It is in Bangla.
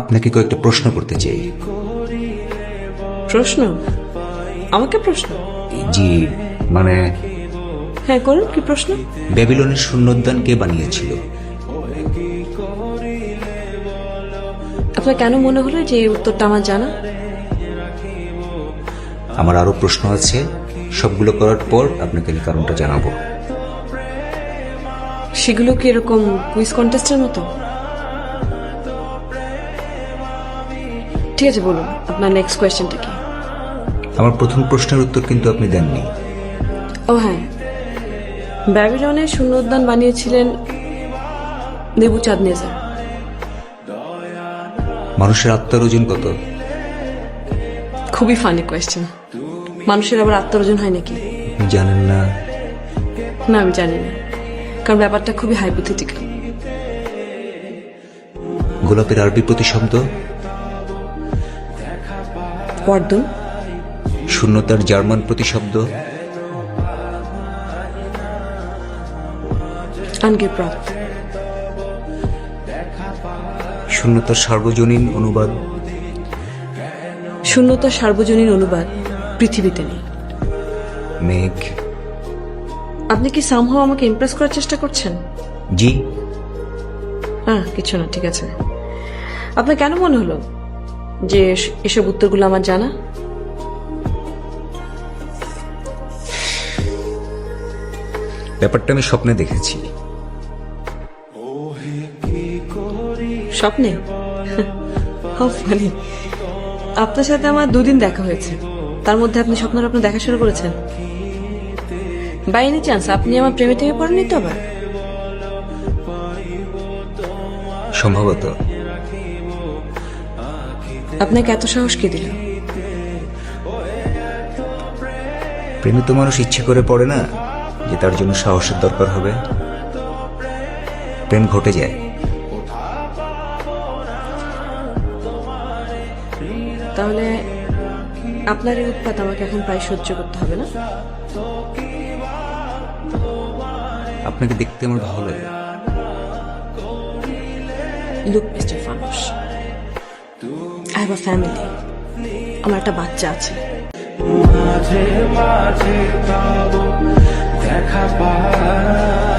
আপনাকে কয়েকটা প্রশ্ন করতে চাই। প্রশ্ন? আমাকে প্রশ্ন? জি মানে হ্যাঁ করুন কি প্রশ্ন? ব্যাবিলনের শূন্যোদ্যান কে বানিয়েছিল? আপনার কেন মনে হলো যে উত্তরটা আমার জানা? আমার আরও প্রশ্ন আছে সবগুলো করার পর আপনাকে আমি কারণটা জানাব। সেগুলো কি এরকম কুইজ কন্টেস্টের মতো? ঠিক আছে বলুন আপনার নেক্সট কোয়েশ্চেনটা কি? আমার প্রথম প্রশ্নের উত্তর কিন্তু আপনি দেননি। ও হ্যাঁ। ব্যাবিলনের শূন্য উদ্যান বানিয়েছিলেন নেবু চাঁদ নেজার মানুষের আত্মার ওজন কত? খুবই ফানি কোয়েশ্চেন মানুষের আবার আত্মরোজন হয় নাকি? জানেন না। না আমি জানি না। কারণ ব্যাপারটা খুবই হাইপোথেটিক্যাল গোলাপের আরবি প্রতিশব্দ? পর্দন শূন্যতার জার্মান প্রতিশব্দ। আনগেপ্রাপ্ত শূন্যতার সার্বজনীন অনুবাদ। শূন্যতা সার্বজনীন অনুবাদ পৃথিবীতে নেই। মেঘ। আপনি কি সামহাও আমাকে ইমপ্রেস করার চেষ্টা করছেন? জি। হ্যাঁ কিছু না ঠিক আছে। আপনার কেন মনে হলো? যে এসব উত্তরগুলো আমার জানা? ব্যাপারটা আমি স্বপ্নে দেখেছি। স্বপ্নে? How আপনার সাথে আমার দুদিন দেখা হয়েছে। তার মধ্যে আপনি স্বপ্ন আপনি দেখা শুরু করেছেন। বাই এনি চান্স আপনি আমার প্রেমে টেমে পড়েননি তো আবার? সম্ভবত আপনাকে এত সাহস কে দিল? প্রেমে তো মানুষ ইচ্ছে করে পড়ে না যে তার জন্য সাহসের দরকার হবে। প্রেম ঘটে যায়। তাহলে আপনার এই উৎপাত আমাকে এখন প্রায় সহ্য করতে হবে না? আপনাকে দেখতে আমার ভালো লাগে। Look mister Fanus I have a family আমার একটা বাচ্চা আছে। মাঝে মাঝে দেখা পাই।